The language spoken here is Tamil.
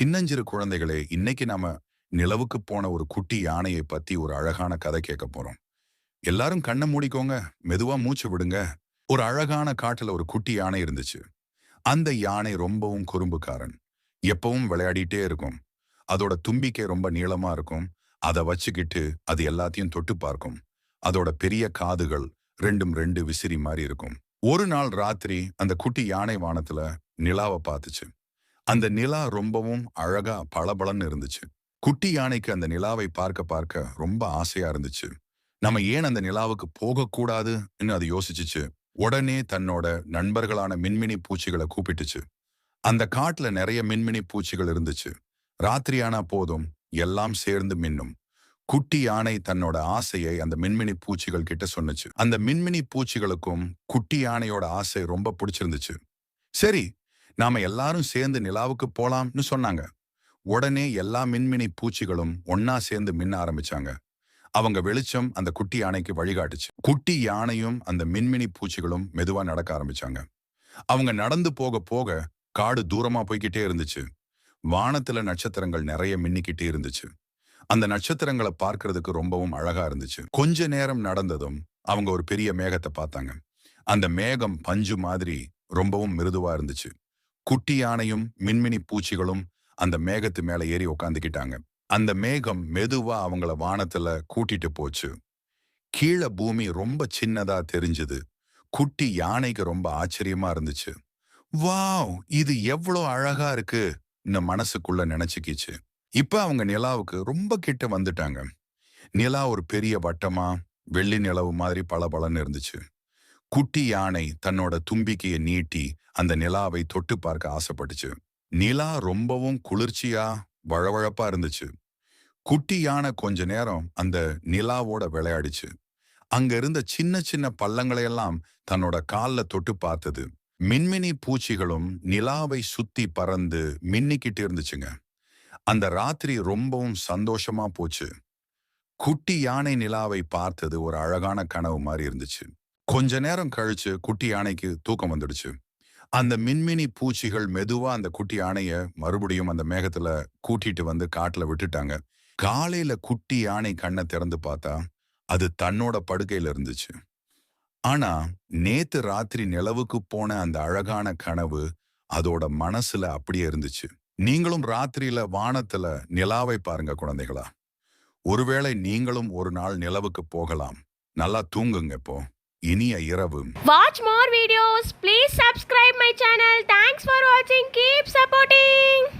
சின்னஞ்சிறு குழந்தைகளே இன்னைக்கு நாம நிலவுக்கு போன ஒரு குட்டி யானையை பத்தி ஒரு அழகான கதை கேட்க போறோம். எல்லாரும் கண்ணை மூடிக்கோங்க மெதுவா மூச்சு விடுங்க. ஒரு அழகான காட்டுல ஒரு குட்டி யானை இருந்துச்சு. அந்த யானை ரொம்பவும் குறும்புக்காரன். எப்பவும் விளையாடிட்டே இருக்கும். அதோட தும்பிக்கை ரொம்ப நீளமா இருக்கும். அதை வச்சுக்கிட்டு அது எல்லாத்தையும் தொட்டு பார்க்கும். அதோட பெரிய காதுகள் ரெண்டும் ரெண்டு விசிறி மாதிரி இருக்கும். ஒரு நாள் ராத்திரி அந்த குட்டி யானை வானத்துல நிலாவை பார்த்துச்சு. அந்த நிலா ரொம்பவும் அழகா பளபளன்னு இருந்துச்சு. குட்டி யானைக்கு அந்த நிலாவை பார்க்க பார்க்க ரொம்ப ஆசையா இருந்துச்சு. நம்ம ஏன் அந்த நிலாவுக்கு போகக்கூடாதுன்னு அது யோசிச்சுச்சு. உடனே தன்னோட நண்பர்களான மின்மினி பூச்சிகளை கூப்பிட்டுச்சு. அந்த காட்டுல நிறைய மின்மினி பூச்சிகள் இருந்துச்சு. ராத்திரியானா போதும் எல்லாம் சேர்ந்து மின்னும். குட்டி யானை தன்னோட ஆசையை அந்த மின்மினி பூச்சிகள் கிட்ட சொன்னுச்சு. அந்த மின்மினி பூச்சிகளுக்கும் குட்டி யானையோட ஆசை ரொம்ப பிடிச்சிருந்துச்சு. சரி நாம எல்லாரும் சேர்ந்து நிலாவுக்கு போலாம்னு சொன்னாங்க. உடனே எல்லா மின்மினி பூச்சிகளும் ஒன்னா சேர்ந்து மின்ன ஆரம்பிச்சாங்க. அவங்க வெளிச்சம் அந்த குட்டி யானைக்கு வழிகாட்டுச்சு. குட்டி யானையும் அந்த மின்மினி பூச்சிகளும் மெதுவா நடக்க ஆரம்பிச்சாங்க. அவங்க நடந்து போக போக காடு தூரமா போய்கிட்டே இருந்துச்சு. வானத்துல நட்சத்திரங்கள் நிறைய மின்னிக்கிட்டே இருந்துச்சு. அந்த நட்சத்திரங்களை பார்க்கறதுக்கு ரொம்பவும் அழகா இருந்துச்சு. கொஞ்ச நேரம் நடந்ததும் அவங்க ஒரு பெரிய மேகத்தை பார்த்தாங்க. அந்த மேகம் பஞ்சு மாதிரி ரொம்பவும் மிருதுவா இருந்துச்சு. குட்டி யானையும் மின்மினி பூச்சிகளும் அந்த மேகத்து மேல ஏறி உக்காந்துக்கிட்டாங்க. அந்த மேகம் மெதுவா அவங்கள வானத்துல கூட்டிட்டு போச்சு. கீழே பூமி ரொம்ப சின்னதா தெரிஞ்சது. குட்டி யானைக்கு ரொம்ப ஆச்சரியமா இருந்துச்சு. வாவ்! இது எவ்வளோ அழகா இருக்கு! மனசுக்குள்ள நினைச்சுக்கிச்சு. இப்ப அவங்க நிலாவுக்கு ரொம்ப கிட்ட வந்துட்டாங்க. நிலா ஒரு பெரிய வட்டமா வெள்ளி நிலவு மாதிரி பளபளன்னு இருந்துச்சு. குட்டி யானை தன்னோட தும்பிக்கையை நீட்டி அந்த நிலாவை தொட்டு பார்க்க ஆசைப்பட்டுச்சு. நிலா ரொம்பவும் குளிர்ச்சியா வழவழப்பா இருந்துச்சு. குட்டி யானை கொஞ்ச நேரம் அந்த நிலாவோட விளையாடிச்சு. அங்க இருந்த சின்ன சின்ன பள்ளங்களையெல்லாம் தன்னோட கால்ல தொட்டு பார்த்தது. மின்மினி பூச்சிகளும் நிலாவை சுத்தி பறந்து மின்னிக்கிட்டு இருந்துச்சுங்க. அந்த ராத்திரி ரொம்பவும் சந்தோஷமா போச்சு. குட்டி யானை நிலாவை பார்த்தது ஒரு அழகான கனவு மாதிரி இருந்துச்சு. கொஞ்ச நேரம் கழிச்சு குட்டி யானைக்கு தூக்கம் வந்துடுச்சு. அந்த மின்மினி பூச்சிகள் மெதுவா அந்த குட்டி யானைய மறுபடியும் அந்த மேகத்துல கூட்டிட்டு வந்து காட்டுல விட்டுட்டாங்க. காலையில குட்டி யானை கண்ணை திறந்து பார்த்தா அது தன்னோட படுக்கையில இருந்துச்சு. ஆனா நேத்து ராத்திரி நிலவுக்கு போன அந்த அழகான கனவு அதோட மனசுல அப்படியே இருந்துச்சு. நீங்களும் ராத்திரியில வானத்துல நிலாவை பாருங்க குழந்தைகளா. ஒருவேளை நீங்களும் ஒரு நாள் நிலவுக்கு போகலாம். நல்லா தூங்குங்க இப்போ. இனிய இரவு Watch more videos. Please subscribe my channel. Thanks for watching. Keep supporting.